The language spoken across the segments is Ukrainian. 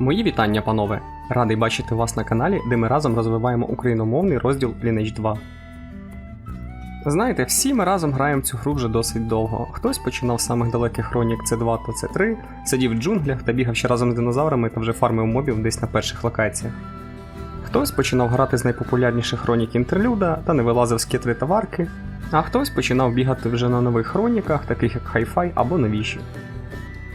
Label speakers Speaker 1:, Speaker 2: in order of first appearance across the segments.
Speaker 1: Мої вітання, панове! Радий бачити вас на каналі, де ми разом розвиваємо україномовний розділ Lineage 2. Знаєте, всі ми разом граємо цю гру вже досить довго. Хтось починав з самих далеких хронік C2 та C3, сидів в джунглях та бігав ще разом з динозаврами та вже фармив мобів десь на перших локаціях. Хтось починав грати з найпопулярніших хронік інтерлюда та не вилазив з кетри та варки, а хтось починав бігати вже на нових хроніках, таких як Hi-Fi або новіші.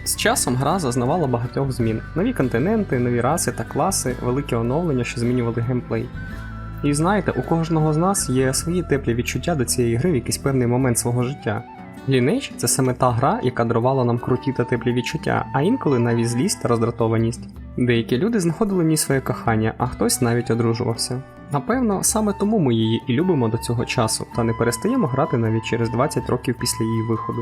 Speaker 1: З часом гра зазнавала багатьох змін: нові континенти, нові раси та класи, великі оновлення, що змінювали геймплей. І знаєте, у кожного з нас є свої теплі відчуття до цієї гри в якийсь певний момент свого життя. Lineage – це саме та гра, яка дарувала нам круті та теплі відчуття, а інколи навіть злість та роздратованість. Деякі люди знаходили в ній своє кохання, а хтось навіть одружувався. Напевно, саме тому ми її і любимо до цього часу, та не перестаємо грати навіть через 20 років після її виходу.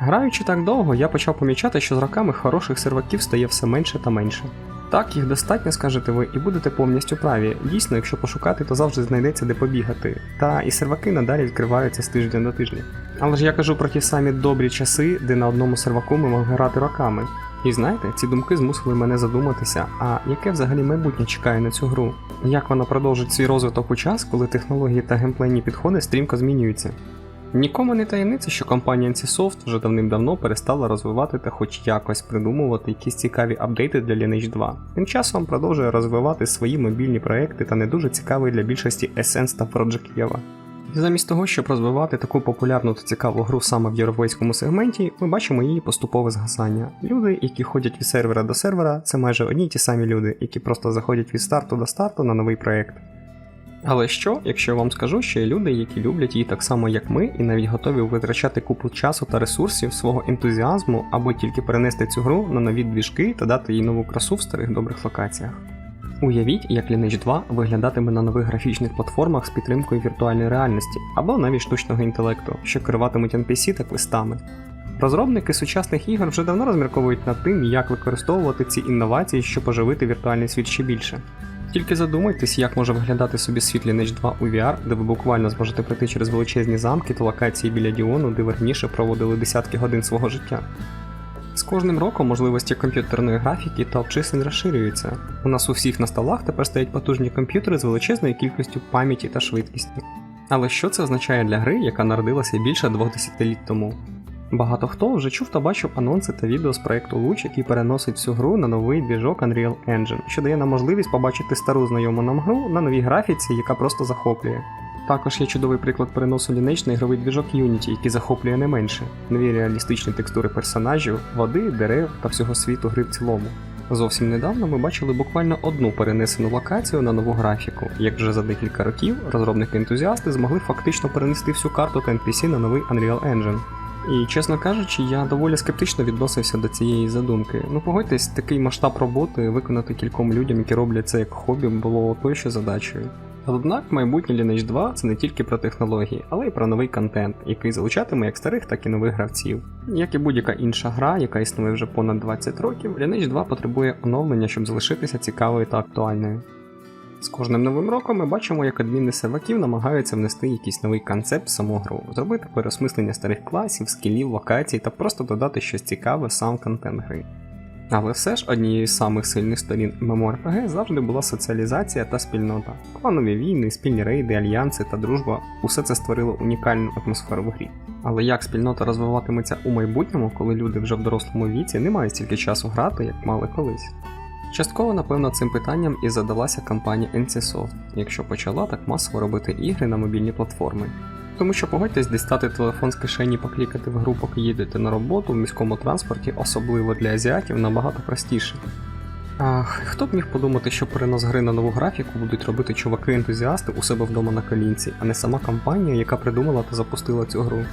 Speaker 1: Граючи так довго, я почав помічати, що з роками хороших серваків стає все менше та менше. Так, їх достатньо, скажете ви, і будете повністю праві. Дійсно, якщо пошукати, то завжди знайдеться де побігати. Та і серваки надалі відкриваються з тижня до тижня. Але ж я кажу про ті самі добрі часи, де на одному серваку ми могли грати роками. І знаєте, ці думки змусили мене задуматися, а яке взагалі майбутнє чекає на цю гру? Як вона продовжить свій розвиток у час, коли технології та геймплейні підходи стрімко змінюються? Нікому не таємниця, що компанія NCSoft вже давним-давно перестала розвивати та хоч якось придумувати якісь цікаві апдейти для Lineage 2. Тим часом продовжує розвивати свої мобільні проекти та не дуже цікавий для більшості Essence та Project Eva. І замість того, щоб розвивати таку популярну та цікаву гру саме в європейському сегменті, ми бачимо її поступове згасання. Люди, які ходять від сервера до сервера, це майже одні й ті самі люди, які просто заходять від старту до старту на новий проект. Але що, якщо я вам скажу, що є люди, які люблять її так само, як ми, і навіть готові витрачати купу часу та ресурсів свого ентузіазму, аби тільки перенести цю гру на нові двіжки та дати їй нову красу в старих добрих локаціях. Уявіть, як Lineage 2 виглядатиме на нових графічних платформах з підтримкою віртуальної реальності або навіть штучного інтелекту, що керуватимуть NPC та квестами. Розробники сучасних ігор вже давно розмірковують над тим, як використовувати ці інновації, щоб оживити віртуальний світ ще більше. Тільки задумайтесь, як може виглядати собі світ Lineage 2 у VR, де ви буквально зможете пройти через величезні замки та локації біля Діону, де ви раніше проводили десятки годин свого життя. З кожним роком можливості комп'ютерної графіки та обчислень розширюються. У нас у всіх на столах тепер стоять потужні комп'ютери з величезною кількістю пам'яті та швидкістю. Але що це означає для гри, яка народилася більше двох десятиліть тому? Багато хто вже чув та бачив анонси та відео з проекту Луч, який переносить всю гру на новий двіжок Unreal Engine, що дає нам можливість побачити стару знайому нам гру на новій графіці, яка просто захоплює. Також є чудовий приклад переносу Lineage на ігровий двіжок Unity, який захоплює не менше, нові реалістичні текстури персонажів, води, дерев та всього світу гри в цілому. Зовсім недавно ми бачили буквально одну перенесену локацію на нову графіку, як вже за декілька років розробники-ентузіасти змогли фактично перенести всю карту та NPC на новий Unreal Engine. І чесно кажучи, я доволі скептично відносився до цієї задумки. Ну погодьтесь, такий масштаб роботи виконати кільком людям, які роблять це як хобі, було той ще задачею. Однак майбутнє Lineage 2 це не тільки про технології, але й про новий контент, який залучатиме як старих, так і нових гравців. Як і будь-яка інша гра, яка існує вже понад 20 років, Lineage 2 потребує оновлення, щоб залишитися цікавою та актуальною. З кожним новим роком ми бачимо, як адміни серваків намагаються внести якийсь новий концепт в саму гру, зробити переосмислення старих класів, скілів, локацій та просто додати щось цікаве в сам контент гри. Але все ж однією з самих сильних сторін MMORPG завжди була соціалізація та спільнота. Кланові війни, спільні рейди, альянси та дружба усе це створило унікальну атмосферу в грі. Але як спільнота розвиватиметься у майбутньому, коли люди вже в дорослому віці не мають стільки часу грати, як мали колись? Частково, напевно, цим питанням і задалася компанія NCSoft, якщо почала так масово робити ігри на мобільні платформи. Тому що погодьтесь дістати телефон з кишені, поклікати в гру, поки їдете на роботу в міському транспорті, особливо для азіатів, набагато простіше. Ах, хто б міг подумати, що перенос гри на нову графіку будуть робити чуваки-ентузіасти у себе вдома на колінці, а не сама компанія, яка придумала та запустила цю гру.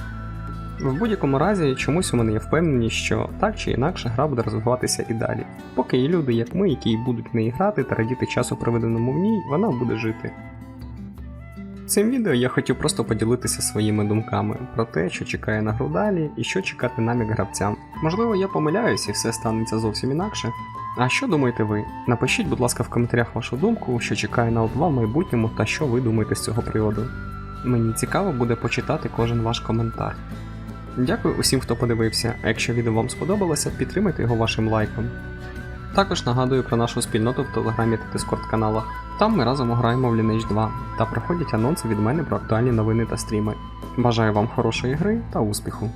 Speaker 1: В будь-якому разі, чомусь у мене є впевненість, що так чи інакше гра буде розвиватися і далі. Поки є люди, як ми, які будуть в неї грати та радіти часу, проведеному в ній, вона буде жити. Цим відео я хотів просто поділитися своїми думками про те, що чекає на гру далі і що чекати нам як гравцям. Можливо, я помиляюсь і все станеться зовсім інакше. А що думаєте ви? Напишіть, будь ласка, в коментарях вашу думку, що чекає на О2 в майбутньому та що ви думаєте з цього приводу. Мені цікаво буде почитати кожен ваш коментар. Дякую усім, хто подивився, а якщо відео вам сподобалося, підтримайте його вашим лайком. Також нагадую про нашу спільноту в Телеграмі та Дискорд каналах. Там ми разом граємо в Lineage 2 та проходять анонси від мене про актуальні новини та стріми. Бажаю вам хорошої гри та успіху!